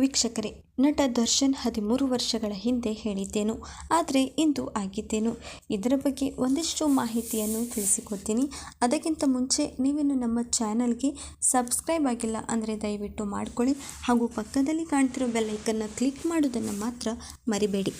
ವೀಕ್ಷಕರೇ, ನಟ ದರ್ಶನ್ ಹದಿಮೂರು ವರ್ಷಗಳ ಹಿಂದೆ ಹೇಳಿದ್ದೇನು, ಆದರೆ ಇಂದು ಆಗಿದ್ದೇನು. ಇದರ ಬಗ್ಗೆ ಒಂದಿಷ್ಟು ಮಾಹಿತಿಯನ್ನು ತಿಳಿಸಿಕೊಡ್ತೀನಿ. ಅದಕ್ಕಿಂತ ಮುಂಚೆ ನೀವಿನ್ನು ನಮ್ಮ ಚಾನಲ್ಗೆ ಸಬ್ಸ್ಕ್ರೈಬ್ ಆಗಿಲ್ಲ ಅಂದರೆ ದಯವಿಟ್ಟು ಮಾಡಿಕೊಳ್ಳಿ ಹಾಗೂ ಪಕ್ಕದಲ್ಲಿ ಕಾಣ್ತಿರೋ ಬೆಲ್ಲೈಕನ್ನು ಕ್ಲಿಕ್ ಮಾಡೋದನ್ನು ಮಾತ್ರ ಮರಿಬೇಡಿ.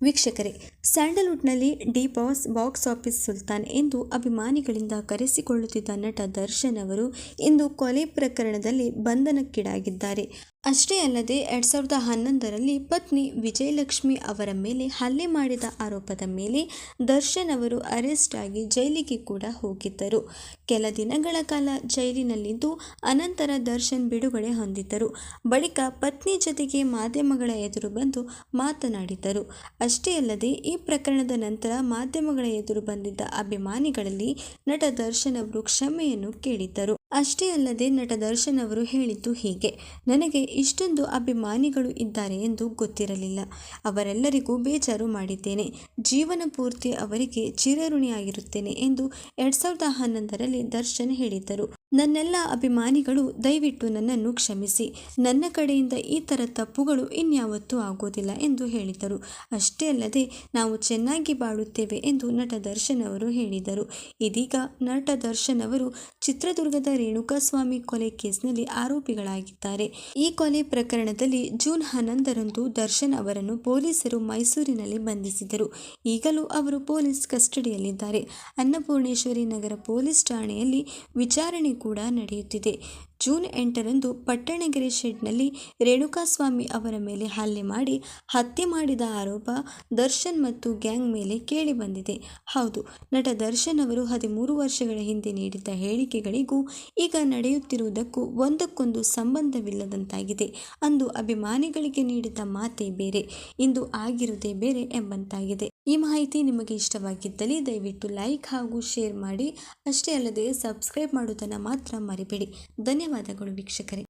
ವೀಕ್ಷಕರೇ, ಸ್ಯಾಂಡಲ್ವುಡ್ನಲ್ಲಿ D boss box office Sultan ಎಂದು ಅಭಿಮಾನಿಗಳಿಂದ ಕರೆಸಿಕೊಳ್ಳುತ್ತಿದ್ದ ನಟ ದರ್ಶನ್ ಅವರು ಇಂದು ಕೊಲೆ ಪ್ರಕರಣದಲ್ಲಿ ಬಂಧನಕ್ಕೀಡಾಗಿದ್ದಾರೆ. ಅಷ್ಟೇ ಅಲ್ಲದೆ ಎರಡ್ ಸಾವಿರದ ಹನ್ನೊಂದರಲ್ಲಿ ಪತ್ನಿ ವಿಜಯಲಕ್ಷ್ಮಿ ಅವರ ಮೇಲೆ ಹಲ್ಲೆ ಮಾಡಿದ ಆರೋಪದ ಮೇಲೆ ದರ್ಶನ್ ಅವರು ಅರೆಸ್ಟ್ ಆಗಿ ಜೈಲಿಗೆ ಕೂಡ ಹೋಗಿದ್ದರು. ಕೆಲ ದಿನಗಳ ಕಾಲ ಜೈಲಿನಲ್ಲಿದ್ದು ಅನಂತರ ದರ್ಶನ್ ಬಿಡುಗಡೆ ಹೊಂದಿದ್ದರು. ಬಳಿಕ ಪತ್ನಿ ಜೊತೆಗೆ ಮಾಧ್ಯಮಗಳ ಎದುರು ಬಂದು ಮಾತನಾಡಿದ್ದರು ಅಷ್ಟೇ ಅಲ್ಲದೆ ಈ ಪ್ರಕರಣದ ನಂತರ ಮಾಧ್ಯಮಗಳ ಎದುರು ಬಂದಿದ್ದ ಅಭಿಮಾನಿಗಳಲ್ಲಿ ನಟ ದರ್ಶನ್ ಅವರು ಕ್ಷಮೆಯನ್ನು ಕೇಳಿದ್ದರು. ಅಷ್ಟೇ ಅಲ್ಲದೆ ನಟ ದರ್ಶನ್ ಅವರು ಹೇಳಿದ್ದು ಹೀಗೆ, ನನಗೆ ಇಷ್ಟೊಂದು ಅಭಿಮಾನಿಗಳು ಇದ್ದಾರೆ ಎಂದು ಗೊತ್ತಿರಲಿಲ್ಲ. ಅವರೆಲ್ಲರಿಗೂ ಬೇಜಾರು ಮಾಡಿದ್ದೇನೆ. ಜೀವನ ಪೂರ್ತಿ ಅವರಿಗೆ ಚಿರಋಣಿಯಾಗಿರುತ್ತೇನೆ ಎಂದು ಎರಡು ಸಾವಿರದ ಹನ್ನೊಂದರಲ್ಲಿ ದರ್ಶನ್ ಹೇಳಿದ್ದರು. ನನ್ನೆಲ್ಲ ಅಭಿಮಾನಿಗಳು, ದಯವಿಟ್ಟು ನನ್ನನ್ನು ಕ್ಷಮಿಸಿ. ನನ್ನ ಕಡೆಯಿಂದ ಈ ಥರ ತಪ್ಪುಗಳು ಇನ್ಯಾವತ್ತೂ ಆಗೋದಿಲ್ಲ ಎಂದು ಹೇಳಿದರು. ಅಷ್ಟೇ ಅಲ್ಲದೆ, ನಾವು ಚೆನ್ನಾಗಿ ಬಾಳುತ್ತೇವೆ ಎಂದು ನಟ ದರ್ಶನ್ ಅವರು ಹೇಳಿದರು. ಇದೀಗ ನಟ ದರ್ಶನ್ ಅವರು ಚಿತ್ರದುರ್ಗದ ರೇಣುಕಾಸ್ವಾಮಿ ಕೊಲೆ ಕೇಸ್ನಲ್ಲಿ ಆರೋಪಿಗಳಾಗಿದ್ದಾರೆ. ಈ ಕೊಲೆ ಪ್ರಕರಣದಲ್ಲಿ ಜೂನ್ ಹನ್ನೊಂದರಂದು ದರ್ಶನ್ ಅವರನ್ನು ಪೊಲೀಸರು ಮೈಸೂರಿನಲ್ಲಿ ಬಂಧಿಸಿದರು. ಈಗಲೂ ಅವರು ಪೊಲೀಸ್ ಕಸ್ಟಡಿಯಲ್ಲಿದ್ದಾರೆ. ಅನ್ನಪೂರ್ಣೇಶ್ವರಿ ನಗರ ಪೊಲೀಸ್ ಠಾಣೆಯಲ್ಲಿ ವಿಚಾರಣೆ ಕೂಡ ನಡೆಯುತ್ತಿದೆ. ಜೂನ್ ಎಂಟರಂದು ಪಟ್ಟಣಗೆರೆ ಶೆಡ್ನಲ್ಲಿ ರೇಣುಕಾಸ್ವಾಮಿ ಅವರ ಮೇಲೆ ಹಲ್ಲೆ ಮಾಡಿ ಹತ್ಯೆ ಮಾಡಿದ ಆರೋಪ ದರ್ಶನ್ ಮತ್ತು ಗ್ಯಾಂಗ್ ಮೇಲೆ ಕೇಳಿಬಂದಿದೆ ಹೌದು, ನಟ ದರ್ಶನ್ ಅವರು ಹದಿಮೂರು ವರ್ಷಗಳ ಹಿಂದೆ ನೀಡಿದ್ದ ಹೇಳಿಕೆಗಳಿಗೂ ಈಗ ನಡೆಯುತ್ತಿರುವುದಕ್ಕೂ ಒಂದಕ್ಕೊಂದು ಸಂಬಂಧವಿಲ್ಲದಂತಾಗಿದೆ. ಅಂದು ಅಭಿಮಾನಿಗಳಿಗೆ ನೀಡಿದ ಮಾತೇ ಬೇರೆ, ಇಂದು ಆಗಿರುವುದೇ ಬೇರೆ ಎಂಬಂತಾಗಿದೆ. ಈ ಮಾಹಿತಿ ನಿಮಗೆ ಇಷ್ಟವಾಗಿದ್ದಲ್ಲಿ ದಯವಿಟ್ಟು ಲೈಕ್ ಹಾಗೂ ಶೇರ್ ಮಾಡಿ. ಅಷ್ಟೇ ಅಲ್ಲದೆ ಸಬ್ಸ್ಕ್ರೈಬ್ ಮಾಡುವುದನ್ನು ಮಾತ್ರ ಮರಿಬೇಡಿ. ಧನ್ಯವಾದಗಳು ವೀಕ್ಷಕರೇ.